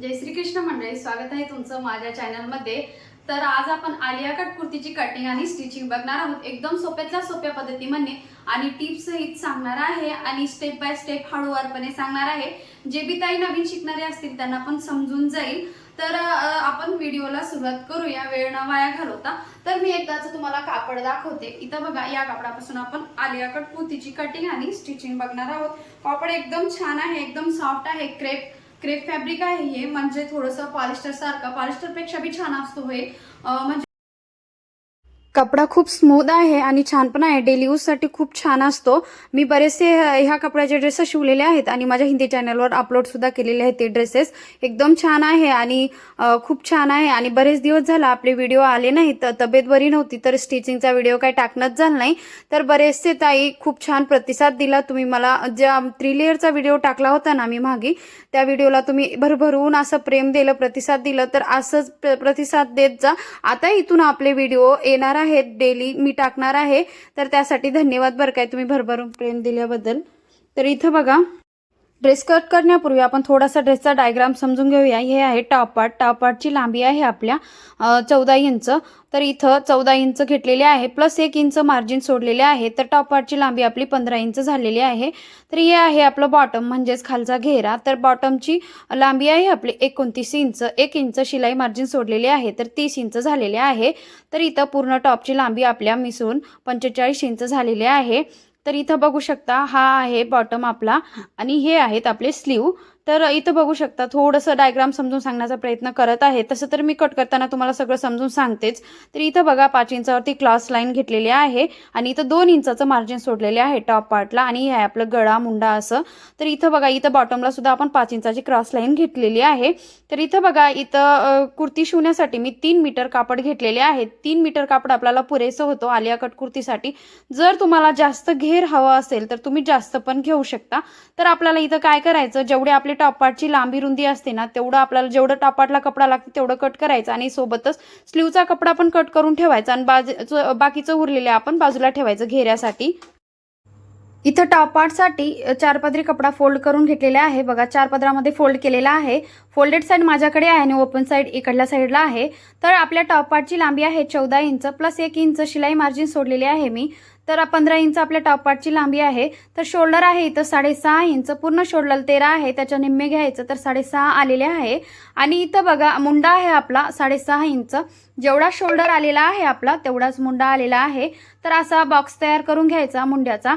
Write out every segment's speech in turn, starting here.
जय श्री कृष्ण मंडळी स्वागत आहे तुमचं माझ्या चॅनलमध्ये. तर आज आपण आलिया कट कुर्तीची कटिंग आणि स्टिचिंग बघणार आहोत. एकदम सोप्यातल्या सोप्या पद्धतीमध्ये आणि टिप्स सहित सांगणार आहे आणि स्टेप बाय स्टेप हळूवारपणे सांगणार आहे. जे बी ताई नवीन शिकणारे असतील त्यांना पण समजून जाईल. तर आपण व्हिडिओला सुरुवात करूया. वेळ न वाया घालवता. तर मी एकदाच तुम्हाला कापड दाखवते. इथं बघा या कापडापासून आपण आलिया कट कुर्तीची कटिंग आणि स्टिचिंग बघणार आहोत. कापड एकदम छान आहे एकदम सॉफ्ट आहे क्रेप क्रेप फॅब्रिक आहे हे म्हणजे थोडंसं पॉलिस्टर सारखं. पॉलिस्टरपेक्षा बी छान असतो हे. म्हणजे कपडा खूप स्मूथ आहे आणि छान पण आहे. डेली यूजसाठी खूप छान असतो. मी बरेचसे ह्या कपड्याचे ड्रेसेस शिवलेले आहेत आणि माझ्या हिंदी चॅनलवर अपलोड सुद्धा केलेले आहेत ते ड्रेसेस एकदम छान आहे आणि खूप छान आहे. आणि बरेच दिवस झाला आपले व्हिडिओ आले नाहीत तब्येत बरी नव्हती तर स्टिचिंगचा व्हिडिओ काही टाकणंच झाला नाही. तर बरेचसे ताई खूप छान प्रतिसाद दिला. तुम्ही मला ज्या थ्री लेअरचा व्हिडिओ टाकला होता ना मी मागे त्या व्हिडिओला तुम्ही भरभरून असं प्रेम दिलं प्रतिसाद दिलं. तर असंच प्र- प्रतिसाद देत जा. आता इथून आपले व्हिडिओ येणार आहेत डेली मी टाकणार आहे. तर त्यासाठी धन्यवाद बरं काय तुम्ही भरभरून प्रेम दिल्याबद्दल. तर इथं बघा ड्रेस कट करण्यापूर्वी आपण थोडासा ड्रेसचा डायग्राम समजून घेऊया. हे आहे टॉप पार्ट टॉप पार्टची लांबी आहे आपल्या चौदा इंच. तर इथं चौदा इंच घेतलेले आहे प्लस एक इंच मार्जिन सोडलेले आहे. तर टॉप पार्टची लांबी आपली पंधरा इंच झालेली आहे. तर हे आहे आपलं बॉटम म्हणजेच खालचा घेरा. तर बॉटमची लांबी आहे आपली एकोणतीस इंच. एक इंच शिलाई मार्जिन सोडलेली आहे तर तीस इंच झालेले आहे. तर इथं पूर्ण टॉपची लांबी आपल्या मिसळून पंचेचाळीस इंच झालेली आहे. तर इथं बघू शकता हा आहे बॉटम आपला आणि हे आहेत आपले स्लीव तर इथं बघू शकता थोडंसं डायग्राम समजून सांगण्याचा प्रयत्न करत आहे. तसं तर मी कट करताना तुम्हाला सगळं समजून सांगतेच. तर इथं बघा पाच इंचावरती क्लॉस लाईन घेतलेली आहे आणि इथं दोन इंचाचं मार्जिन सोडलेले आहे टॉप पार्टला आणि हे आहे आपलं गळा मुंडा असं. तर इथं बघा इथं बॉटमला सुद्धा आपण पाच इंचाची क्रॉस लाईन घेतलेली आहे. तर इथं बघा इथं कुर्ती शिवण्यासाठी मी तीन मीटर कापड घेतलेले आहे तीन मीटर कापड आपल्याला पुरेसं होतो आलिया कट कुर्तीसाठी. जर तुम्हाला जास्त घेर हवा असेल तर तुम्ही जास्त पण घेऊ शकता. तर आपल्याला इथं काय करायचं जेवढे आपले आपली टॉपाटची लांबी रुंदी असते ना तेवढं आपल्याला जेवढं टॉप कपडा लागते तेवढं कट करायचं आणि सोबतच स्लीवचा कपडा पण कट करून ठेवायचा आणि बाजू बाकीचं उरलेलं आपण बाजूला ठेवायचं घेऱ्यासाठी. इथं टॉप पार्टसाठी चार पदरी कपडा फोल्ड करून घेतलेला आहे. बघा चार पदरामध्ये फोल्ड केलेला आहे. फोल्डेड साईड माझ्याकडे आहे आणि ओपन साईड इकडल्या साईडला आहे. तर आपल्या टॉप आर्टची लांबी आहे चौदा इंच प्लस एक इंच शिलाई मार्जिन सोडलेली आहे मी. तर पंधरा इंच आपल्या टॉप पार्टची लांबी आहे. तर शोल्डर आहे इथं साडेसहा इंच पूर्ण शोल्डर तेरा आहे त्याच्या निम्मे घ्यायचं तर साडेसहा आलेले आहे. आणि इथं बघा मुंडा आहे आपला साडेसहा इंच. जेवढा शोल्डर आलेला आहे आपला तेवढाच मुंडा आलेला आहे. तर असा बॉक्स तयार करून घ्यायचा मुंड्याचा.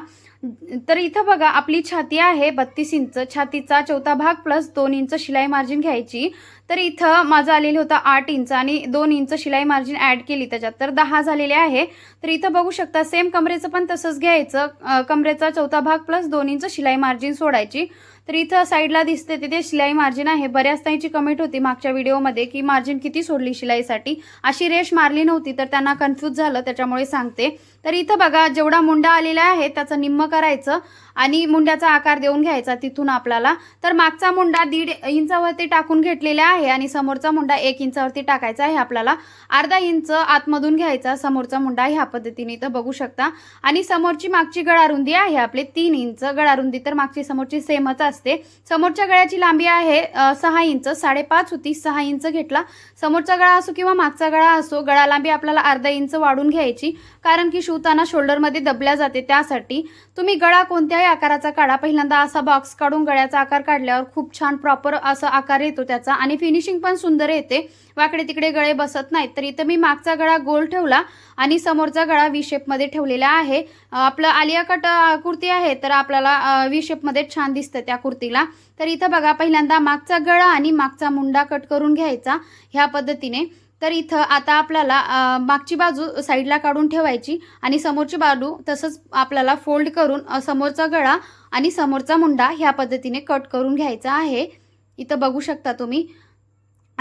तर इथं बघा आपली छाती आहे बत्तीस इंच. छातीचा चौथा भाग प्लस दोन इंच शिलाई मार्जिन घ्यायची. तर इथं माझं आलेलं होतं आठ इंच आणि दोन इंच शिलाई मार्जिन ॲड केली त्याच्यात. तर दहा झालेले आहे. तर इथं बघू शकता सेम कमरेचं पण तसंच घ्यायचं. कमरेचा चौथा भाग प्लस दोन इंच शिलाई मार्जिन सोडायची. तर इथं साईडला दिसते तिथे शिलाई मार्जिन आहे. बऱ्याच ताईंची कमेंट होती मागच्या व्हिडिओमध्ये की मार्जिन किती सोडली शिलाईसाठी. अशी रेश मारली नव्हती तर त्यांना कन्फ्यूज झालं. त्याच्यामुळे सांगते. तर इथं बघा जेवढा मुंडा आलेला आहे त्याचं निम्म करायचं आणि मुंड्याचा आकार देऊन घ्यायचा तिथून आपल्याला. तर मागचा मुंडा दीड इंचावरती टाकून घेतलेला आहे आणि समोरचा मुंडा एक इंचावरती टाकायचा आहे आपल्याला अर्धा इंच आतमधून घ्यायचा. समोरचा मुंडा ह्या पद्धतीने इथं बघू शकता. आणि समोरची मागची गळारुंदी आहे आपले तीन इंच गळारुंदी. तर मागची समोरची सेमच असते. समोरच्या गळ्याची लांबी आहे सहा इंच. साडेपाच होती सहा इंच घेतला. समोरचा गळा असो किंवा मागचा गळा असो गळा लांबी आपल्याला अर्धा इंच वाढून घ्यायची. कारण की शिवताना शोल्डरमध्ये दबल्या जाते त्यासाठी. तुम्ही गळा कोणत्याही आकाराचा काढा. पहिल्यांदा असा बॉक्स काढून गळ्याचा आकार काढल्यावर खूप छान प्रॉपर असा आकार येतो त्याचा. आणि फिनिशिंग पण सुंदर येते. वाकडे तिकडे गळे बसत नाहीत. तर इथं मी मागचा गळा गोल ठेवला आणि समोरचा गळा वी शेपमध्ये ठेवलेला आहे. आपलं आलिया कट कुर्ती आहे तर आपल्याला वी शेपमध्ये छान दिसतं त्या कुर्तीला. तर इथं बघा पहिल्यांदा मागचा गळा आणि मागचा मुंडा कट करून घ्यायचा ह्या पद्धतीने. तर इथं आता आपल्याला मागची बाजू साईडला काढून ठेवायची आणि समोरची बाजू तसंच आपल्याला फोल्ड करून समोरचा गळा आणि समोरचा मुंडा ह्या पद्धतीने कट करून घ्यायचा आहे. इथं बघू शकता तुम्ही.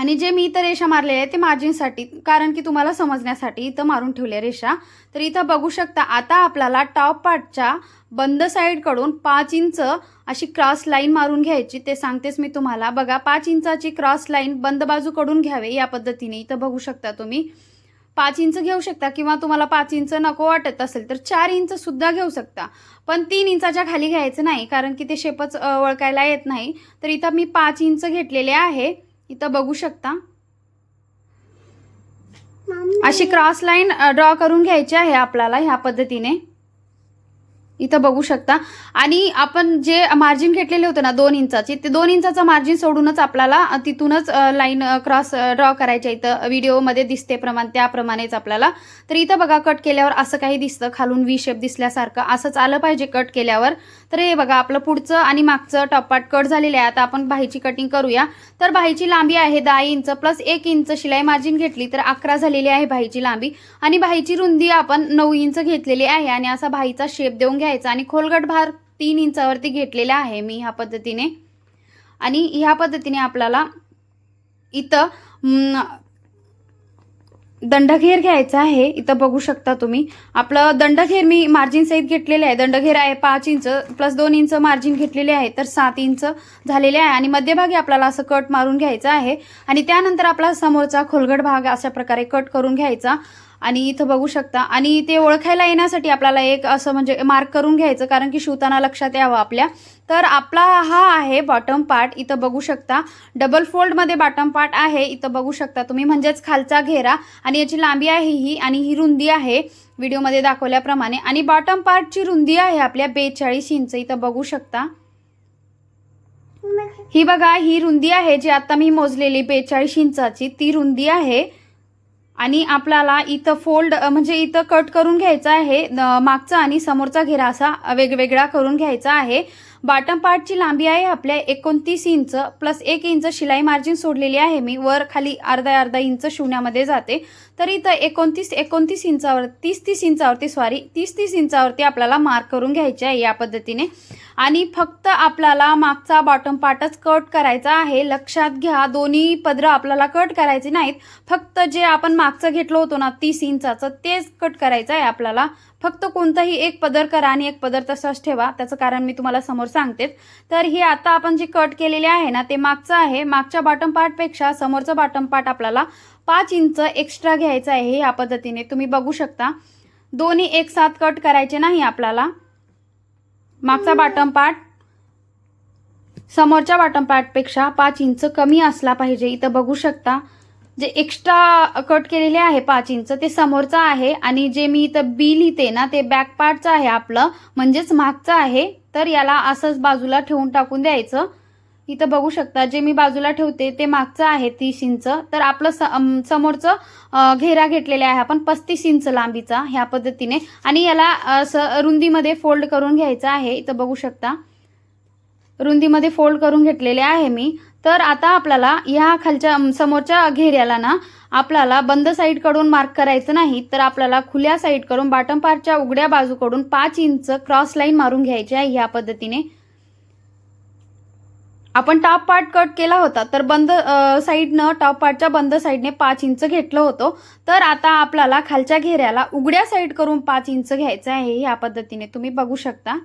आणि जे मी इथं रेषा मारलेल्या आहे ते मार्जिनसाठी कारण की तुम्हाला समजण्यासाठी इथं मारून ठेवल्या रेषा. तर इथं बघू शकता आता आपल्याला टॉप पार्टच्या बंद साईडकडून पाच इंच अशी क्रॉस लाईन मारून घ्यायची ते सांगतेच मी तुम्हाला. बघा पाच इंचाची क्रॉस लाईन बंद बाजूकडून घ्यावे या पद्धतीने. इथं बघू शकता तुम्ही. पाच इंच घेऊ शकता किंवा तुम्हाला पाच इंच नको वाटत असेल तर चार इंच सुद्धा घेऊ शकता. पण तीन इंचाच्या खाली घ्यायचं नाही कारण की ते शेपच ओळखायला येत नाही. तर इथं मी पाच इंच घेतलेले आहे. इथं बघू शकता. अशी क्रॉस लाईन ड्रॉ करून घ्यायची आहे आपल्याला ह्या पद्धतीने. इथं बघू शकता. आणि आपण जे मार्जिन घेतलेले होते ना दोन इंचाची ते दोन इंचाचं मार्जिन सोडूनच आपल्याला तिथूनच लाईन क्रॉस ड्रॉ करायच्या इथं व्हिडिओमध्ये दिसते प्रमाण त्याप्रमाणेच आपल्याला. तर इथं बघा कट केल्यावर असं काही दिसतं खालून वी शेप दिसल्यासारखं असंच आलं पाहिजे कट केल्यावर. तर हे बघा आपलं पुढचं आणि मागचं टॉपाट कट झालेलं आहे. आता आपण बाहीची कटिंग करूया. तर बाहीची लांबी आहे दहा इंच प्लस एक इंच शिलाई मार्जिन घेतली तर अकरा झालेली आहे बाहीची लांबी. आणि बाहीची रुंदी आपण नऊ इंच घेतलेली आहे. आणि असा बाहीचा शेप देऊन घ्यायचा. आणि खोलगट भार तीन इंचावरती घेतलेला आहे मी ह्या पद्धतीने. आणि ह्या पद्धतीने आपल्याला इथं दंडघेर घ्यायचा आहे. इथं बघू शकता तुम्ही. आपलं दंडघेर मी मार्जिन सहित घेतलेले आहे. दंडघेर आहे पाच इंच प्लस दोन इंच मार्जिन घेतलेले आहे तर सात इंच झालेले आहे. आणि मध्यभागी आपल्याला असं कट मारून घ्यायचा आहे. आणि त्यानंतर आपला समोरचा खोलगट भाग अशा प्रकारे कट करून घ्यायचा. आणि इथं बघू शकता. आणि ते ओळखायला येण्यासाठी आपल्याला एक असं म्हणजे मार्क करून घ्यायचं कारण की शिवताना लक्षात यावं आपल्या. तर आपला हा आहे बॉटम पार्ट इथं बघू शकता. डबल फोल्डमध्ये बॉटम पार्ट आहे. इथं बघू शकता तुम्ही. म्हणजेच खालचा घेरा. आणि याची लांबी आहे ही आणि ही रुंदी आहे. व्हिडिओमध्ये दाखवल्याप्रमाणे. आणि बॉटम पार्टची रुंदी आहे आपल्या बेचाळीस इंच. इथं बघू शकता. ही बघा ही रुंदी आहे जी आता मी मोजलेली बेचाळीस इंचाची. ती रुंदी आहे. आणि आपल्याला इथं फोल्ड म्हणजे इथं कट करून घ्यायचा आहे मागचा आणि समोरचा घेरा असा वेगवेगळा करून घ्यायचा आहे. बॉटम पार्टची लांबी आहे आपल्या एकोणतीस इंच प्लस एक इंच शिलाई मार्जिन सोडलेली आहे मी. वर खाली अर्धा अर्धा इंच शिवण्यामध्ये जाते. तर इथं एकोणतीस एकोणतीस इंचावर तीस तीस इंचावरती सॉरी तीस तीस इंचावरती आपल्याला मार्क करून घ्यायचे आहे या पद्धतीने. आणि फक्त आपल्याला मागचा बॉटम पार्टच कट करायचा आहे. लक्षात घ्या दोन्ही पदरं आपल्याला कट करायचे नाहीत. फक्त जे आपण मागचं घेतलं होतो ना तीस इंचाचं तेच कट करायचं आहे आपल्याला. फक्त कोणताही एक पदर करा आणि एक पदर तसाच ठेवा. त्याचं कारण मी तुम्हाला समोर सांगते. तर हे आता आपण जे कट केलेले आहे ना ते मागचं आहे. मागच्या बॉटम पार्टपेक्षा समोरचं बॉटम पार्ट आपल्याला पाच इंच एक्स्ट्रा घ्यायचं आहे या पद्धतीने तुम्ही बघू शकता. दोन्ही एक साथ कट करायचे नाही आपल्याला. मागचा बॉटम पार्ट समोरच्या बॉटम पार्टपेक्षा पाच इंच कमी असला पाहिजे. इथं बघू शकता. जे एक्स्ट्रा कट केलेले आहे पाच इंच ते समोरचं आहे आणि जे मी इथं बी लिहिते ना ते बॅक पार्टचं आहे आपलं. म्हणजेच मागचं आहे. तर याला असंच बाजूला ठेवून टाकून द्यायचं. इथं बघू शकता जे मी बाजूला ठेवते ते मागचं आहे तीस इंच तर आपलं स समोरचं घेरा घेतलेले आहे आपण पस्तीस इंच लांबीचा ह्या पद्धतीने. आणि याला असं रुंदीमध्ये फोल्ड करून घ्यायचं आहे. इथं बघू शकता. रुंदीमध्ये फोल्ड करून घेतलेले आहे मी. तर आता आपल्याला ह्या खालच्या समोरच्या घेऱ्याला ना आपल्याला बंद साईडकडून मार्क करायचं नाही तर आपल्याला खुल्या साईडकडून बॉटम पार्टच्या उघड्या बाजूकडून पाच इंच क्रॉस लाईन मारून घ्यायची आहे ह्या पद्धतीने. आपण टॉप पार्ट कट केला होता तर बंद साईडनं टॉप पार्टच्या बंद साईडने पाच इंच घेतलं होतं. तर आता आपल्याला खालच्या घेऱ्याला उघड्या साईड करून पाच इंच घ्यायचं आहे ह्या पद्धतीने तुम्ही बघू शकता.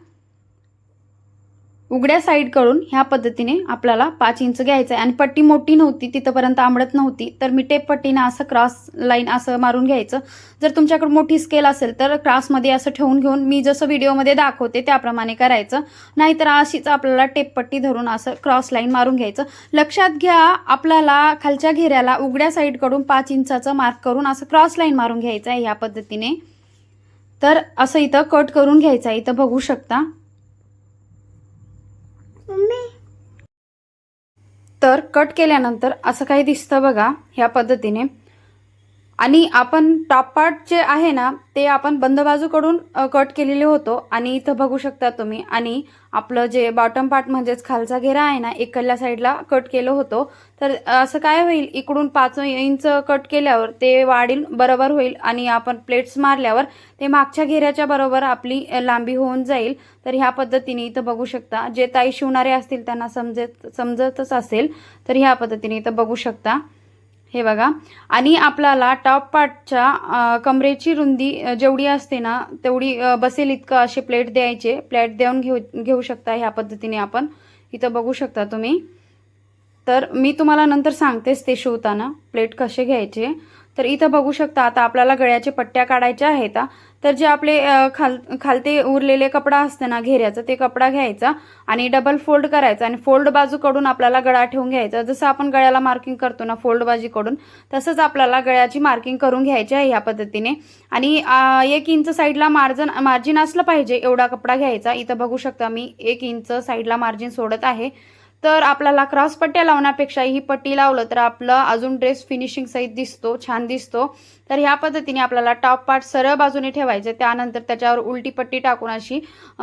उघड्या साईडकडून ह्या पद्धतीने आपल्याला पाच इंच घ्यायचं आहे. आणि पट्टी मोठी नव्हती तिथंपर्यंत आंबडत नव्हती तर मी टेप पट्टीनं असं क्रॉस लाईन असं मारून घ्यायचं. जर तुमच्याकडे मोठी स्केल असेल तर क्रॉसमध्ये असं ठेवून घेऊन मी जसं व्हिडिओमध्ये दाखवते त्याप्रमाणे करायचं. नाहीतर अशीच आपल्याला टेप पट्टी धरून असं क्रॉस लाईन मारून घ्यायचं. लक्षात घ्या आपल्याला खालच्या घेऱ्याला उघड्या साईडकडून पाच इंचाचं मार्क करून असं क्रॉस लाईन मारून घ्यायचं आहे ह्या पद्धतीने. तर असं इथं कट करून घ्यायचं आहे. इथं बघू शकता. तर कट केल्यानंतर असं काही दिसतं बघा ह्या पद्धतीने. आणि आपण टॉप पार्ट जे आहे ना ते आपण बंद बाजूकडून कट केलेले होतो. आणि इथं बघू शकता तुम्ही. आणि आपलं जे बॉटम पार्ट म्हणजेच खालचा घेरा आहे ना इकडल्या साईडला कट केलं होतं. तर असं काय होईल? इकडून पाच इंच कट केल्यावर ते वाढील बरोबर होईल. आणि आपण प्लेट्स मारल्यावर ते मागच्या घेऱ्याच्या बरोबर आपली लांबी होऊन जाईल. तर ह्या पद्धतीने इथं बघू शकता. जे ताई शिवणारे असतील त्यांना समजत समजतच असेल. तर ह्या पद्धतीने इथं बघू शकता. हे बघा. आणि आपल्याला टॉप पार्टच्या कमरेची रुंदी जेवढी असते ना तेवढी बसेल इतकं असे प्लेट द्यायचे. प्लेट देऊन घेऊ घेऊ शकता ह्या पद्धतीने आपण. इथं बघू शकता तुम्ही. तर मी तुम्हाला नंतर सांगतेच ते शिवताना. प्लेट कसे घ्यायचे. तर इथं बघू शकता आता आपल्याला गळ्याच्या पट्ट्या काढायच्या आहेत तर जे आपले खाल खालते उरलेले कपडा असतं ना घेऱ्याचं ते कपडा घ्यायचा आणि डबल फोल्ड करायचा आणि फोल्ड बाजूकडून आपल्याला गळा ठेवून घ्यायचा. जसं आपण गळ्याला मार्किंग करतो ना फोल्ड बाजूकडून तसंच आपल्याला गळ्याची मार्किंग करून घ्यायची आहे ह्या पद्धतीने. आणि एक इंच साईडला मार्जन मार्जिन असलं पाहिजे एवढा कपडा घ्यायचा. इथं बघू शकता मी एक इंच साईडला मार्जिन सोडत आहे. तर आपल्याला क्रॉस पट्ट्या लावण्यापेक्षा ही पट्टी लावलं तर आपलं अजून ड्रेस फिनिशिंग सहित दिसतो छान दिसतो. तर ह्या पद्धतीने आपल्याला टॉप पार्ट सरळ बाजूने ठेवायचे. त्यानंतर त्याच्यावर उलटी पट्टी टाकून अशी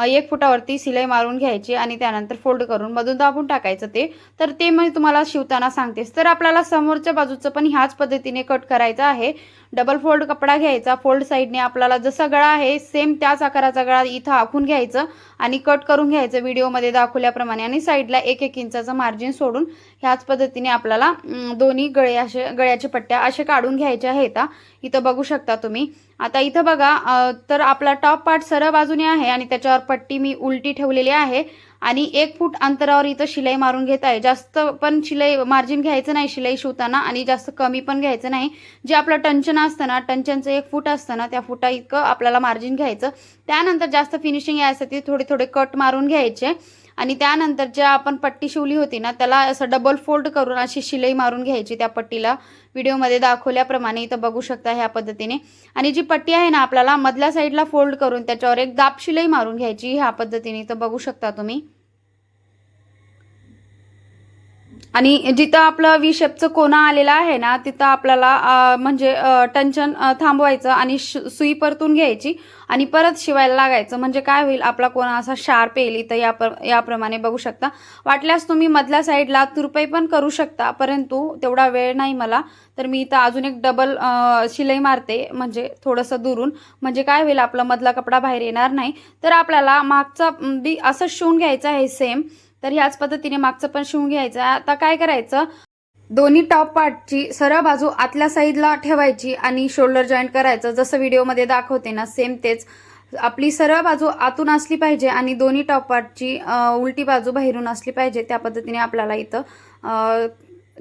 एक फुटावरती सिलाई मारून घ्यायची आणि त्यानंतर फोल्ड करून मधून दाबून टाकायचं ते. तर ते मी तुम्हाला शिवताना सांगतेस. तर आपल्याला समोरच्या बाजूचं पण ह्याच पद्धतीने कट करायचं आहे. डबल फोल्ड कपडा घ्यायचा. फोल्ड साईडने आपल्याला जसा गळा आहे सेम त्याच आकाराचा गळा इथं आखून घ्यायचं आणि कट करून घ्यायचं. व्हिडिओमध्ये दाखवल्याप्रमाणे आणि साईडला एक एक इंचाचं मार्जिन सोडून ह्याच पद्धतीने आपल्याला दोन्ही गळे असे गळ्याच्या पट्ट्या असे काढून घ्यायच्या आहेत. इथं बघू शकता तुम्ही. आता इथं बघा तर आपला टॉप पार्ट सरळ बाजूने आहे आणि त्याच्यावर पट्टी मी उलटी ठेवलेली आहे. आणि एक फूट अंतरावर इथं शिलाई मारून घेत आहे. जास्त पण शिलाई मार्जिन घ्यायचं नाही शिलाई शिवताना आणि जास्त कमी पण घ्यायचं नाही. जे आपलं टंचन असतं ना टंचनचं एक फूट असतं ना त्या फुटा इतकं आपल्याला मार्जिन घ्यायचं. त्यानंतर जास्त फिनिशिंग यायसाठी थोडे थोडे कट मारून घ्यायचे. आणि त्यानंतर ज्या आपण पट्टी शिवली होती ना त्याला असं डबल फोल्ड करून अशी शिलाई मारून घ्यायची त्या पट्टीला. व्हिडिओमध्ये दाखवल्याप्रमाणे इथं बघू शकता ह्या पद्धतीने. आणि जी पट्टी आहे ना आपल्याला मधल्या साईडला फोल्ड करून त्याच्यावर एक दाब शिलाई मारून घ्यायची ह्या पद्धतीने इथं बघू शकता तुम्ही. आणि जिथं आपलं वी शेपचं कोणा आलेला आहे ना तिथं आपल्याला म्हणजे टंचन थांबवायचं आणि सुई परतून घ्यायची आणि परत शिवायला लागायचं. म्हणजे काय होईल आपला कोणा असा शार्प येईल इथं या प्र याप्रमाणे बघू शकता. वाटल्यास तुम्ही मधल्या साईडला तुरपई पण करू शकता परंतु तेवढा वेळ नाही मला. तर मी इथं अजून एक डबल शिलाई मारते म्हणजे थोडंसं दुरून. म्हणजे काय होईल आपला मधला कपडा बाहेर येणार नाही. तर आपल्याला मागचा बी असं शिवून घ्यायचं आहे सेम तर ह्याच पद्धतीने मागचं पण शिवून घ्यायचं. आता काय करायचं? दोन्ही टॉप पार्टची सरळ बाजू आतल्या साईडला ठेवायची आणि शोल्डर जॉईंट करायचं. जसं व्हिडिओमध्ये दाखवते ना सेम तेच. आपली सरळ बाजू आतून असली पाहिजे आणि दोन्ही टॉप पार्टची उलटी बाजू बाहेरून असली पाहिजे. त्या पद्धतीने आपल्याला इथं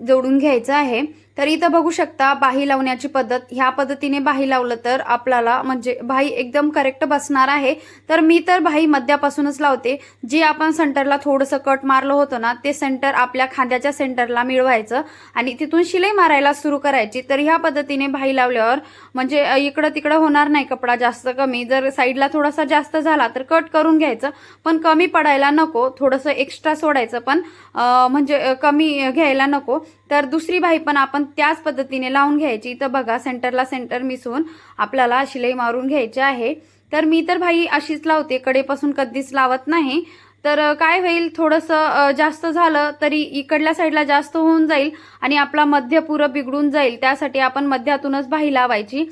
जोडून घ्यायचं आहे. तर इथं बघू शकता बाही लावण्याची पद्धत. ह्या पद्धतीने बाही लावलं तर आपल्याला म्हणजे बाही एकदम करेक्ट बसणार आहे. तर मी तर बाही मध्यापासूनच लावते. जे आपण सेंटरला थोडंसं कट मारलं होतं ना ते सेंटर आपल्या खांद्याच्या सेंटरला मिळवायचं आणि तिथून शिलाई मारायला सुरू करायची. तर ह्या पद्धतीने बाही लावल्यावर म्हणजे इकडं तिकडं होणार नाही कपडा जास्त कमी. जर साईडला थोडासा जास्त झाला तर कट करून घ्यायचं. पण कमी पडायला नको. थोडंसं एक्स्ट्रा सोडायचं पण म्हणजे कमी घ्यायला नको. तर दुसरी बाई पण आपण त्याच पद्धतीने लावून घ्यायची. इथं बघा सेंटरला सेंटर मिसळून आपल्याला शिलाई मारून घ्यायची आहे. तर मी तर भाई अशीच लावते कडेपासून कधीच लावत नाही. तर काय होईल थोडंसं जास्त झालं तरी इकडल्या साईडला जास्त होऊन जाईल आणि आपला मध्य पुरं बिघडून जाईल. त्यासाठी आपण मध्यातूनच भाई लावायची.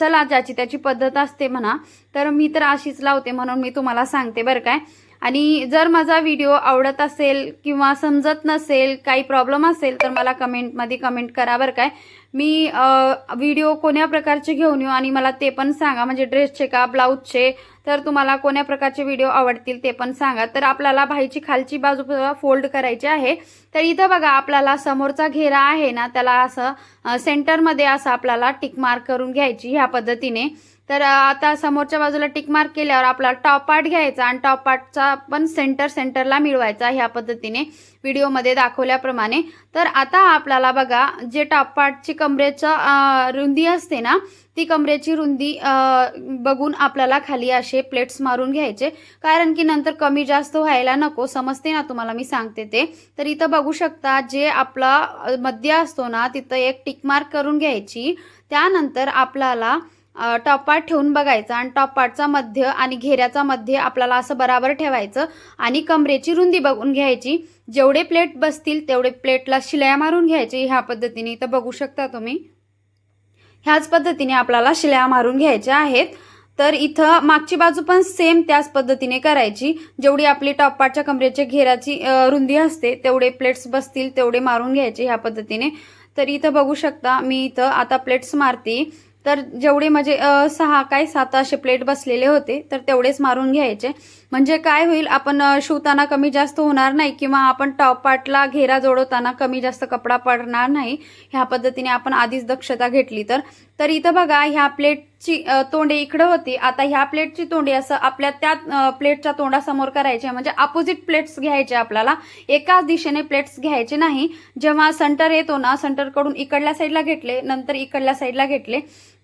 चला ज्याची त्याची पद्धत असते म्हणा. तर मी तर अशीच लावते म्हणून मी तुम्हाला सांगते बरं काय. आणि जर माझा व्हिडिओ आवडत असेल किंवा समजत नसेल काही प्रॉब्लेम असेल तर मला कमेंटमध्ये कमेंट करा बरं काय. मी व्हिडिओ कोण्या प्रकारचे घेऊन येऊ आणि मला ते पण सांगा. म्हणजे ड्रेसचे का ब्लाऊजचे तर तुम्हाला कोण्या प्रकारचे व्हिडिओ आवडतील ते पण सांगा. तर आपल्याला भाईची खालची बाजू फोल्ड करायची आहे. तर इथं बघा आपल्याला समोरचा घेरा आहे ना त्याला असं सेंटरमध्ये असं आपल्याला टिक मार्क करून घ्यायची ह्या पद्धतीने. तर आता समोरच्या बाजूला टिक मार्क केल्यावर आपला टॉप पार्ट घ्यायचा आणि टॉप पार्टचा पण सेंटर सेंटरला मिळवायचा ह्या पद्धतीने व्हिडिओमध्ये दाखवल्याप्रमाणे. तर आता आपल्याला बघा जे टॉप पार्टची कमरेचं रुंदी असते ना ती कमरेची रुंदी बघून आपल्याला खाली असे प्लेट्स मारून घ्यायचे. कारण की नंतर कमी जास्त व्हायला नको समजते ना तुम्हाला मी सांगते ते. तर इथं बघू शकता जे आपला मध्य असतो ना तिथं एक टिक मार्क करून घ्यायची. त्यानंतर आपल्याला टॉपपाट ठेवून बघायचा आणि टॉपपाटचा मध्य आणि घेऱ्याचा मध्य आपल्याला असं बराबर ठेवायचं आणि कमरेची रुंदी बघून घ्यायची. जेवढे प्लेट बसतील तेवढे प्लेटला शिलाया मारून घ्यायची ह्या पद्धतीने. इथं बघू शकता तुम्ही. ह्याच पद्धतीने आपल्याला शिलाया मारून घ्यायच्या आहेत. तर इथं मागची बाजू पण सेम त्याच पद्धतीने करायची. जेवढी आपली टॉपपाटच्या कमरेच्या घेराची रुंदी असते तेवढे प्लेट्स बसतील तेवढे मारून घ्यायचे ह्या पद्धतीने. तर इथं बघू शकता मी इथं आता प्लेट्स मारते. तर जेवढे म्हणजे सहा काय सात असे प्लेट बसलेले होते तर तेवढेच मारून घ्यायचे. म्हणजे काय होईल आपण शिवताना कमी जास्त होणार नाही किंवा आपण टॉप पार्टला घेरा जोडवताना कमी जास्त कपडा पडणार नाही ह्या पद्धतीने आपण आधीच दक्षता घेतली तर. तर इथं बघा ह्या प्लेटची तोंडे इकडं होती. आता ह्या प्लेटची तोंडे असं आपल्या त्या प्लेटच्या तोंडासमोर करायचे. म्हणजे अपोजिट प्लेट्स घ्यायचे आपल्याला. एकाच दिशेने प्लेट्स घ्यायचे नाही. जेव्हा सेंटर येतो ना सेंटरकडून इकडल्या साईडला घेतले नंतर इकडल्या साईडला घेतले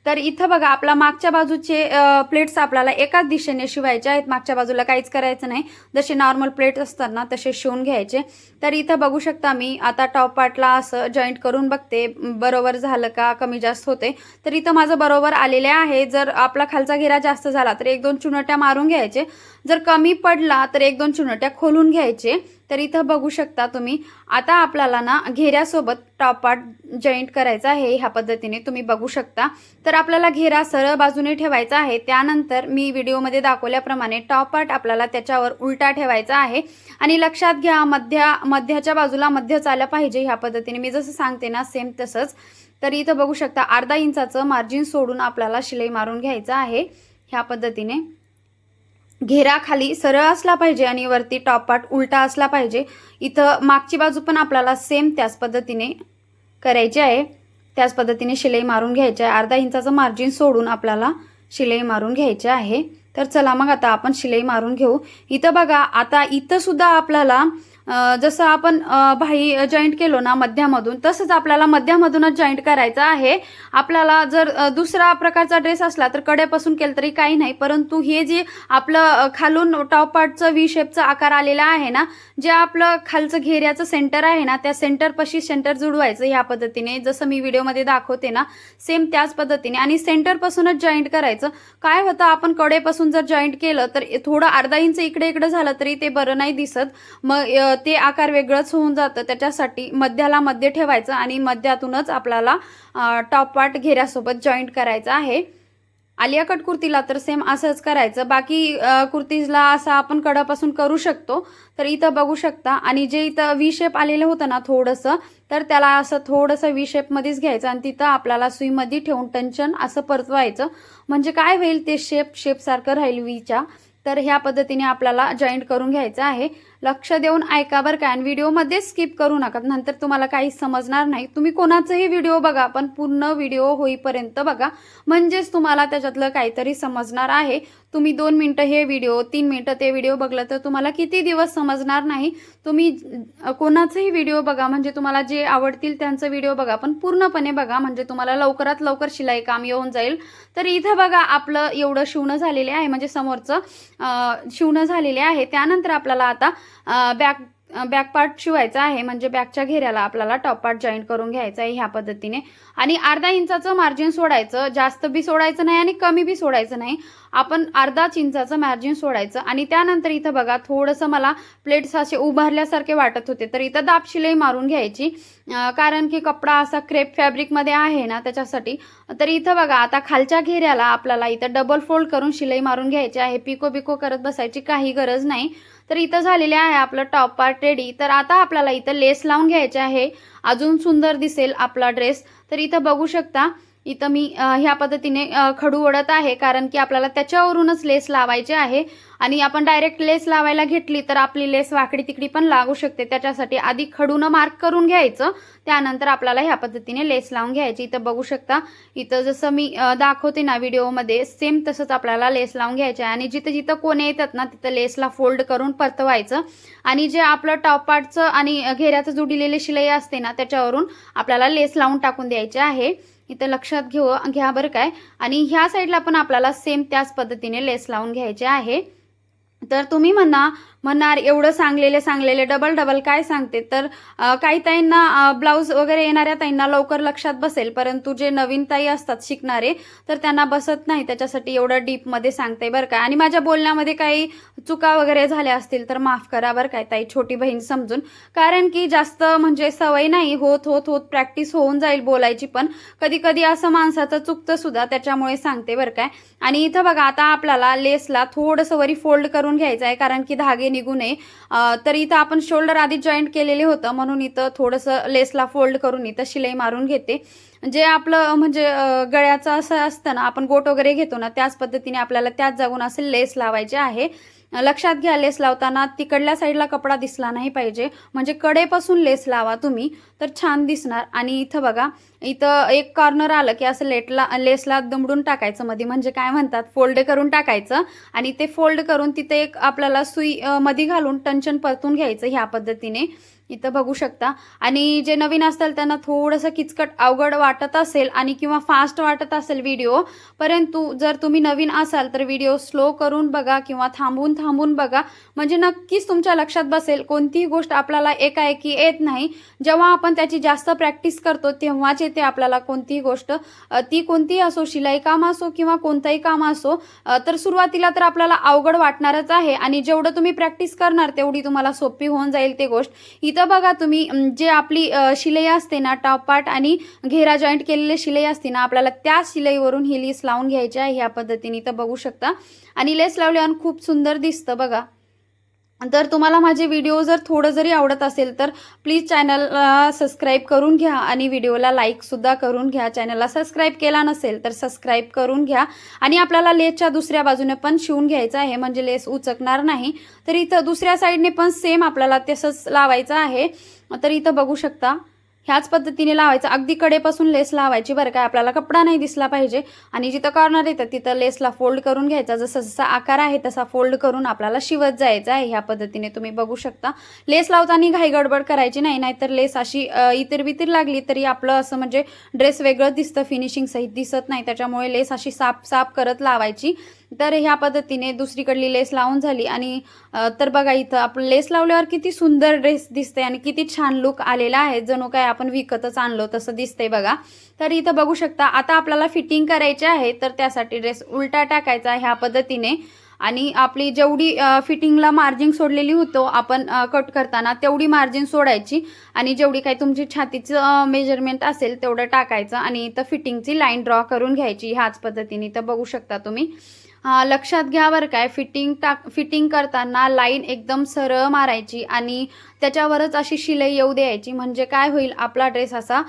तर इथं बघा आपला मागच्या बाजूचे प्लेट्स आपल्याला एकाच दिशेने शिवायचे आहेत. मागच्या बाजूला काहीच करायचं नाही. जसे नॉर्मल प्लेट्स असतात ना तसे शिवून घ्यायचे. तर इथं बघू शकता मी आता टॉप पार्टला असं जॉईंट करून बघते. बरोबर झालं का कमी जास्त होते. तर इथं माझं बरोबर आलेले आहे. जर आपला खालचा घेरा जास्त झाला तर एक दोन चुनट्या मारून घ्यायचे. जर कमी पडला तर एक दोन चुनट्या खोलून घ्यायचे. तर इथं बघू शकता तुम्ही आता आपल्याला ना घेऱ्यासोबत टॉपाट जॉईंट करायचा आहे ह्या पद्धतीने तुम्ही बघू शकता. तर आपल्याला घेरा सरळ बाजूने ठेवायचा आहे त्यानंतर मी व्हिडिओमध्ये दाखवल्याप्रमाणे टॉपाट आपल्याला त्याच्यावर उलटा ठेवायचा आहे. आणि लक्षात घ्या मध्या मध्याच्या बाजूला मध्यच आलं पाहिजे ह्या पद्धतीने मी जसं सांगते ना सेम तसंच. तर इथं बघू शकता अर्धा इंचाचं मार्जिन सोडून आपल्याला शिलाई मारून घ्यायचं आहे ह्या पद्धतीने. घेरा खाली सरळ असला पाहिजे आणि वरती टॉप उलटा असला पाहिजे. इथं मागची बाजू पण आपल्याला सेम त्याच पद्धतीने करायची आहे. त्याच पद्धतीने शिलाई मारून घ्यायची आहे. अर्धा इंचाचं मार्जिन सोडून आपल्याला शिलाई मारून घ्यायची आहे. तर चला मग आता आपण शिलाई मारून घेऊ. इथं बघा आता इथं सुद्धा आपल्याला जसं आपण भाई जॉईंट केलो ना मध्यामधून तसंच आपल्याला मध्यामधूनच जॉईंट करायचं आहे. आपल्याला जर दुसरा प्रकारचा ड्रेस असला तर कडेपासून केलं तरी काही नाही. परंतु हे जे आपलं खालून टॉप पार्टचं व्ही शेपचा आकार आलेला आहे ना जे आपलं खालचं घेऱ्याचं सेंटर आहे ना त्या सेंटरपाशी सेंटर जुडवायचं ह्या पद्धतीने. जसं मी व्हिडिओमध्ये दाखवते ना सेम त्याच पद्धतीने. आणि सेंटरपासूनच जॉईंट करायचं. काय होतं आपण कडेपासून जर जॉईंट केलं तर थोडं अर्धा इंच इकडे इकडे झालं तरी ते बरं नाही दिसत. मग ते आकार वेगळंच होऊन जातं. त्याच्यासाठी मध्याला मध्य ठेवायचं आणि मध्यातूनच आपल्याला टॉप पार्ट घेऱ्यासोबत जॉईंट करायचं आहे. आलिया कट कुर्तीला तर सेम असंच करायचं. बाकी कुर्तीजला असं आपण कडापासून करू शकतो. तर इथं बघू शकता. आणि जे इथं व्ही शेप आलेलं होतं ना थोडंसं तर त्याला असं थोडंसं व्ही शेपमध्येच घ्यायचं आणि तिथं आपल्याला सुईमध्ये ठेवून टंचन असं परतवायचं. म्हणजे काय होईल ते शेप शेपसारखं राहील व्हीच्या तर ह्या पद्धतीने आपल्याला जॉईंट करून घ्यायचं आहे. लक्ष देऊन ऐका बरं का. आणि व्हिडिओमध्ये स्किप करू नका. नंतर तुम्हाला काहीच समजणार नाही. तुम्ही कोणाचाही व्हिडिओ बघा पण पूर्ण व्हिडिओ होईपर्यंत बघा. म्हणजेच तुम्हाला त्याच्यातलं काहीतरी समजणार आहे. तुम्ही दोन मिनटं हे व्हिडिओ तीन मिनटं ते व्हिडिओ बघलं तर तुम्हाला किती दिवस समजणार नाही. तुम्ही कोणाचाही व्हिडिओ बघा म्हणजे तुम्हाला जे आवडतील त्यांचं व्हिडिओ बघा पण पूर्णपणे बघा. म्हणजे तुम्हाला लवकरात लवकर शिलाई काम येऊन जाईल. तर इथं बघा आपलं एवढं शिवणं झालेले आहे. म्हणजे समोरचं शिवणं झालेले आहे. त्यानंतर आपल्याला आता बॅक बॅक पार्ट शिवायचा आहे. म्हणजे बॅकच्या घेऱ्याला आपल्याला टॉप पार्ट जॉईंट करून घ्यायचा आहे ह्या पद्धतीने. आणि अर्धा इंचाचं मार्जिन सोडायचं. जास्त बी सोडायचं नाही आणि कमी बी सोडायचं नाही. आपण अर्धाच इंचाचं मार्जिन सोडायचं. आणि त्यानंतर इथं बघा थोडंसं मला प्लेट्स असे उभारल्यासारखे वाटत होते. तर इथं दाब शिलाई मारून घ्यायची. कारण की कपडा असा क्रेप फॅब्रिकमध्ये आहे ना त्याच्यासाठी. तर इथं बघा आता खालच्या घेऱ्याला आपल्याला इथं डबल फोल्ड करून शिलाई मारून घ्यायची आहे. पिको पिको करत बसायची काही गरज नाही. तर इथं झालेले आहे आपलं टॉप पार्ट रेडी तर आता आपल्याला इथं लेस लावून घ्यायचे आहे. अजून सुंदर दिसेल आपला ड्रेस तर इथं बघू शकता इथं मी ह्या पद्धतीने खडू ओढत आहे कारण की आपल्याला त्याच्यावरूनच लेस लावायचे आहे. आणि आपण डायरेक्ट लेस लावायला घेतली तर आपली लेस वाकडी तिकडी पण लागू शकते. त्याच्यासाठी आधी खडूनं मार्क करून घ्यायचं. त्यानंतर आपल्याला ह्या पद्धतीने लेस लावून घ्यायची. इथं बघू शकता इथं जसं मी दाखवते ना व्हिडिओमध्ये सेम तसंच आपल्याला लेस लावून घ्यायचे आहे. आणि जिथं जिथं कोणे येतात ना तिथं लेसला फोल्ड करून परतवायचं. आणि जे आपलं टॉप पार्टचं आणि घेऱ्याचं जुडिलेली शिलाई असते ना त्याच्यावरून आपल्याला लेस लावून टाकून द्यायचे आहे. इथं लक्षात घेऊ घ्या बरं काय. आणि ह्या साईडला पण आपल्याला सेम त्याच पद्धतीने लेस लावून घ्यायचे आहे. तर तुम्ही म्हणा म्हणणार एवढं सांगलेले सांगलेले डबल डबल काय सांगते? तर काही ताईंना ब्लाऊज वगैरे येणाऱ्या ताईंना लवकर लक्षात बसेल. परंतु जे नवीन ताई असतात शिकणारे तर त्यांना बसत नाही. त्याच्यासाठी एवढं डीपमध्ये सांगते बरं काय आणि माझ्या बोलण्यामध्ये काही चुका वगैरे झाल्या असतील तर माफ करा बरं काय ताई. छोटी बहीण समजून. कारण की जास्त म्हणजे सवय नाही. होत होत होत प्रॅक्टिस होऊन जाईल बोलायची पण. कधी कधी असं माणसाचं चुकतं सुद्धा त्याच्यामुळे सांगते बरं काय आणि इथं बघा आता आपल्याला लेसला थोडंसं वरी फोल्ड करून घ्यायचं आहे. कारण की धागे निघू नये. तर इथं आपण शोल्डर आधी जॉईंट केलेले होतं म्हणून इथं थोडंसं लेसला फोल्ड करून इथं शिलाई मारून घेते. जे आपलं म्हणजे गळ्याचं असं असतं ना आपण गोट वगैरे घेतो ना त्याच पद्धतीने आपल्याला त्याच जागून असं लेस लावायचे आहे. लक्षात घ्या लेस लावताना तिकडल्या साईडला कपडा दिसला नाही पाहिजे. म्हणजे कडेपासून लेस लावा तुम्ही तर छान दिसणार. आणि इथं बघा इथं एक कॉर्नर आलं की असं लेटला लेसला दुमडून टाकायचं मध्ये म्हणजे काय म्हणतात फोल्ड करून टाकायचं आणि ते फोल्ड करून तिथे एक आपल्याला सुई मध्ये घालून टंचन परतून घ्यायचं ह्या पद्धतीने. इथं बघू शकता. आणि जे नवीन असतील त्यांना थोडंसं किचकट अवघड वाटत असेल आणि किंवा फास्ट वाटत असेल व्हिडिओ परंतु जर तुम्ही नवीन असाल तर व्हिडिओ स्लो करून बघा किंवा थांबून थांबून बघा. म्हणजे नक्कीच तुमच्या लक्षात बसेल कोणतीही गोष्ट आपल्याला एकाएकी येत नाही. जेव्हा आपण त्याची जास्त प्रॅक्टिस करतो तेव्हाच येते आपल्याला कोणतीही गोष्ट. ती कोणतीही असो शिलाई काम असो किंवा कोणतंही काम असो तर सुरुवातीला तर आपल्याला अवघड वाटणारच आहे. आणि जेवढं तुम्ही प्रॅक्टिस करणार तेवढी तुम्हाला सोपी होऊन जाईल ते गोष्ट. इथं बघा तुम्ही जे आपली अ, शिलाई असते ना टॉप पार्ट आणि घेरा जॉईंट केलेले शिलाई असते ना आपल्याला त्या शिलाईवरून ही लेस लावून घ्यायची आहे ह्या पद्धतीने. इथं बघू शकता. आणि लेस लावल्यावर खूप सुंदर दिसतं बघा. तर तुम्हाला माझे व्हिडिओ जर थोडं जरी आवडत असेल तर प्लीज चॅनलला सबस्क्राईब करून घ्या आणि व्हिडिओला लाईकसुद्धा करून घ्या. चॅनलला सबस्क्राईब केला नसेल तर सबस्क्राईब करून घ्या. आणि आपल्याला लेसच्या दुसऱ्या बाजूने पण शिवून घ्यायचं आहे म्हणजे लेस उचकणार नाही. तर इथं दुसऱ्या साईडने पण सेम आपल्याला तसंच लावायचं आहे. तर इथं बघू शकता. ह्याच पद्धतीने लावायचं. अगदी कडेपासून लेस लावायची बरं काय आपल्याला कपडा नाही दिसला पाहिजे. आणि जिथं कॉर्नर येतं तिथं लेसला फोल्ड करून घ्यायचा. जसा जसा आकार आहे तसा फोल्ड करून आपल्याला शिवत जायचं आहे. ह्या पद्धतीने तुम्ही बघू शकता. लेस लावताना घाई गडबड करायची नाही. नाहीतर लेस अशी इतर बितर लागली तरी आपलं असं म्हणजे ड्रेस वेगळं दिसतं. फिनिशिंग सहित दिसत नाही. त्याच्यामुळे लेस अशी साफ साफ करत लावायची. तर ह्या पद्धतीने दुसरीकडली लेस लावून झाली आणि तर बघा इथं आपण लेस लावल्यावर किती सुंदर ड्रेस दिसते आणि किती छान लुक आलेला आहे. जणू काय आपण विकतच आणलो तसं दिसतंय बघा. तर इथं बघू शकता आता आपल्याला फिटिंग करायची आहे तर त्यासाठी ड्रेस उलटा टाकायचा ह्या पद्धतीने. आणि आपली जेवढी फिटिंगला मार्जिन सोडलेली होतो आपण कट करताना तेवढी मार्जिन सोडायची. आणि जेवढी काही तुमची छातीचं मेजरमेंट असेल तेवढं टाकायचं आणि इथं फिटिंगची लाईन ड्रॉ करून घ्यायची ह्याच पद्धतीने. तर बघू शकता तुम्ही. लक्षात घ्या बरं काय. फिटिंग टाक फिटिंग करताना लाईन एकदम सरळ मारायची आणि त्याच्यावरच अशी शिलाई येऊ द्यायची. म्हणजे काय होईल आपला ड्रेस असा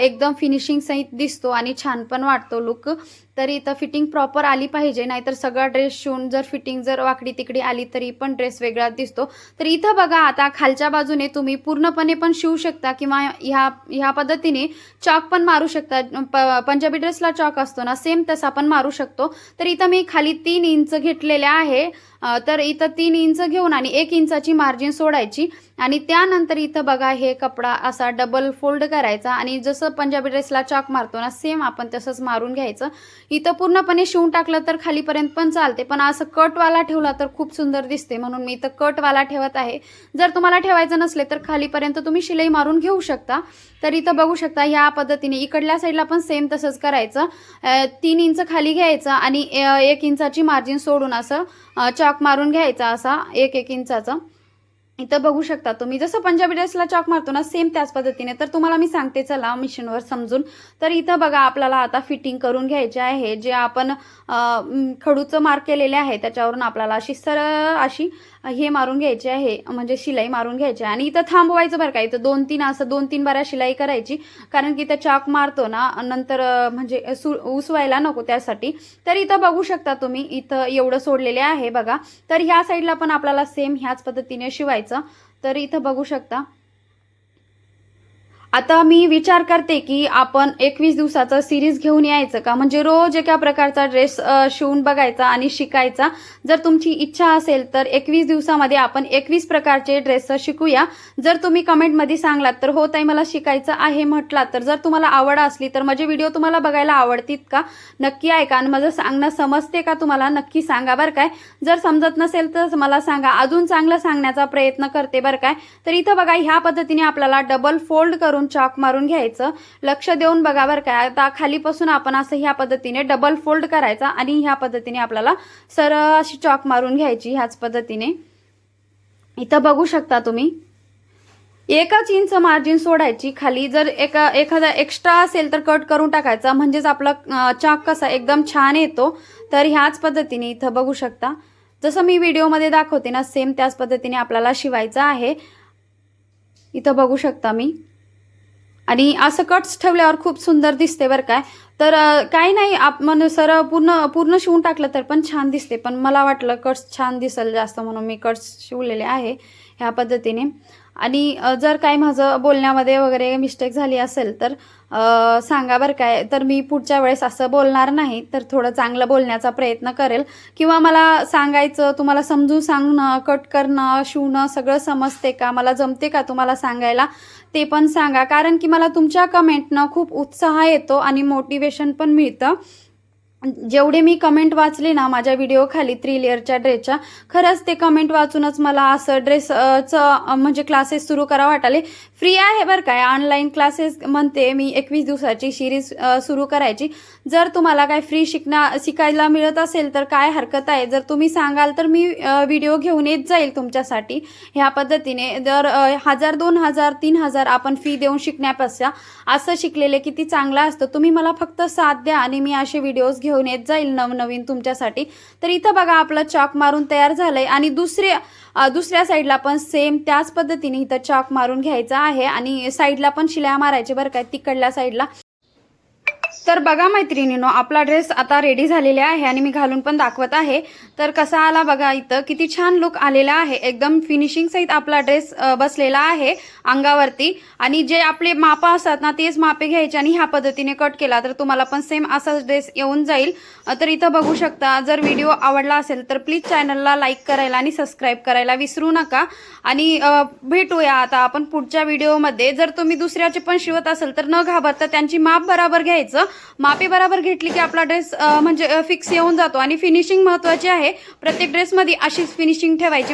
एकदम फिनिशिंग सहित दिसतो आणि छान पण वाटतो लुक तर इथं फिटिंग प्रॉपर आली पाहिजे नाहीतर सगळा ड्रेस शिवून जर फिटिंग जर वाकडी तिकडी आली तरी पण ड्रेस वेगळा दिसतो. तर इथं बघा आता खालच्या बाजूने तुम्ही पूर्णपणे पण शिवू शकता किंवा ह्या ह्या पद्धतीने चॉक पण मारू शकता. प पंजाबी ड्रेसला चॉक असतो ना सेम तसा पण मारू शकतो. तर इथं मी खाली तीन इंच घेतलेले आहे. तर इथं तीन इंच घेऊन आणि एक इंचाची मार्जिन सोडायची. आणि त्यानंतर इथं बघा हे कपडा असा डबल फोल्ड करायचा आणि जसं पंजाबी ड्रेसला चॉक मारतो ना सेम आपण तसंच मारून घ्यायचं. इथं पूर्णपणे शिवून टाकलं तर खालीपर्यंत पण चालते पण असं कटवाला ठेवला तर खूप सुंदर दिसते. म्हणून मी इथं कटवाला ठेवत आहे. जर तुम्हाला ठेवायचं नसले तर खालीपर्यंत तुम्ही शिलाई मारून घेऊ शकता. तर इथं बघू शकता ह्या पद्धतीने इकडल्या साईडला पण सेम तसंच करायचं. तीन इंच खाली घ्यायचं आणि एक इंचाची मार्जिन सोडून असं चॉक मारून घ्यायचा असा एक एक इंचाचं. इथं बघू शकता तुम्ही. जसं पंजाबी ड्रेसला चॉक मारतो ना सेम त्याच पद्धतीने. तर तुम्हाला मी सांगते चला मिशनवर समजून. तर इथं बघा आपल्याला आता फिटिंग करून घ्यायचे आहे. जे आपण खडूचं मार्क केलेले आहे त्याच्यावरून आपल्याला अशी सरळ अशी हे मारून घ्यायचे आहे म्हणजे शिलाई मारून घ्यायची आहे. आणि इथं थांबवायचं बरं का इथं दोन तीन असं दोन तीन बऱ्या शिलाई करायची कारण की इथं चाक मारतो ना नंतर म्हणजे सु उसवायला नको त्यासाठी. तर इथं बघू शकता तुम्ही इथं एवढं सोडलेले आहे बघा. तर ह्या साईडला पण आपल्याला सेम ह्याच पद्धतीने शिवायचं. तर इथं बघू शकता. आता मी विचार करते की आपण एकवीस दिवसाचं सिरीज घेऊन यायचं का? म्हणजे रोज एका प्रकारचा ड्रेस शिवून बघायचा आणि शिकायचा. जर तुमची इच्छा असेल तर एकवीस दिवसामध्ये आपण एकवीस प्रकारचे ड्रेस शिकूया. जर तुम्ही कमेंटमध्ये सांगलात तर हो ताई मला शिकायचं आहे म्हटलात तर जर तुम्हाला आवड असली तर माझे व्हिडिओ तुम्हाला बघायला आवडतील का? नक्की ऐका आणि माझं सांगणं समजते का तुम्हाला? नक्की सांगा बरं काय? जर समजत नसेल तर मला सांगा. अजून चांगलं सांगण्याचा प्रयत्न करते बरं काय? तर इथं बघा ह्या पद्धतीने आपल्याला डबल फोल्ड करून चॉक मारून घ्यायचं. लक्ष देऊन बघा बरं काय आता खालीपासून आपण असं ह्या पद्धतीने डबल फोल्ड करायचा आणि ह्या पद्धतीने आपल्याला सरळ अशी चॉक मारून घ्यायची ह्याच पद्धतीने. इथं बघू शकता तुम्ही. एकच इंच मार्जिन सोडायची खाली. जर एका एखादा एक्स्ट्रा असेल तर कट करून टाकायचा. म्हणजेच आपला चाक कसा एकदम छान येतो. तर ह्याच पद्धतीने इथं बघू शकता. जसं मी व्हिडिओमध्ये दाखवते ना सेम त्याच पद्धतीने आपल्याला शिवायचं आहे. इथं बघू शकता मी. आणि असं कट्स ठेवल्यावर खूप सुंदर दिसते बरं काय तर काही नाही आपण सर पूर्ण पूर्ण शिवून टाकलं तर पण छान दिसते. पण मला वाटलं कट्स छान दिसेल जास्त म्हणून मी कट्स शिवलेले आहे ह्या पद्धतीने. आणि जर काही माझं बोलण्यामध्ये वगैरे मिस्टेक झाली असेल तर सांगा बरं काय. तर मी पुढच्या वेळेस असं बोलणार नाही तर थोडं चांगलं बोलण्याचा प्रयत्न करेल. किंवा मला सांगायचं तुम्हाला समजून सांगणं कट करणं शिवणं सगळं समजते का? मला जमते का तुम्हाला सांगायला? ते पण सांगा. कारण की मला तुमच्या कमेंटनं खूप उत्साह येतो आणि मोटिवेशन पण मिळतं. जेवढे मी कमेंट वाचले ना माझ्या व्हिडिओ खाली थ्री लेअरच्या ड्रेसच्या खरंच ते कमेंट वाचूनच मला असं ड्रेसचं म्हणजे क्लासेस सुरू करा वाटाले. फ्री आहे बरं काय ऑनलाईन क्लासेस म्हणते मी एकवीस दिवसाची सिरीज सुरू करायची. जर तुम्हाला काय फ्री शिकण्या शिकायला मिळत असेल तर काय हरकत आहे? जर तुम्ही सांगाल तर मी व्हिडिओ घेऊन येत जाईल तुमच्यासाठी. ह्या पद्धतीने जर हजार दोन हजार तीन हजार आपण फी देऊन शिकण्यापेक्षा असं शिकलेले किती चांगलं असतं तुम्ही मला फक्त साथ द्या आणि मी असे व्हिडिओज घेऊन येत जाईल नवनवीन तुमच्यासाठी. तर इथं बघा आपलं चॉक मारून तयार झालंय आणि दुसरे दुसऱ्या साईडला पण सेम त्याच पद्धतीने इथं चॉक मारून घ्यायचा आहे आणि साईडला पण शिल्या मारायचे बरं काय तिकडल्या साईडला. तर बघा मैत्रिणीनो आपला ड्रेस आता रेडी झालेला आहे आणि मी घालून पण दाखवत आहे. तर कसा आला बघा इथं किती छान लुक आलेला आहे. एकदम फिनिशिंग सहित आपला ड्रेस बसलेला आहे अंगावरती. आणि जे आपले मापा असतात ना तेच मापे घ्यायचे आणि ह्या पद्धतीने कट केला. तर तुम्हाला पण सेम असाच ड्रेस येऊन जाईल. तर इथं बघू शकता जर व्हिडिओ आवडला असेल तर प्लीज चॅनलला लाईक करायला आणि सबस्क्राईब करायला विसरू नका. आणि भेटूया आता आपण पुढच्या व्हिडिओमध्ये. जर तुम्ही दुसऱ्याचे पण शिवत असेल तर न घाबरता त्यांची माप बरोबर घ्यायचं. मापे बरोबर घेतली की आपला ड्रेस म्हणजे फिक्स येऊन जातो. आणि फिनिशिंग महत्वाची आहे. प्रत्येक ड्रेसमध्ये अशीच फिनिशिंग ठेवायची.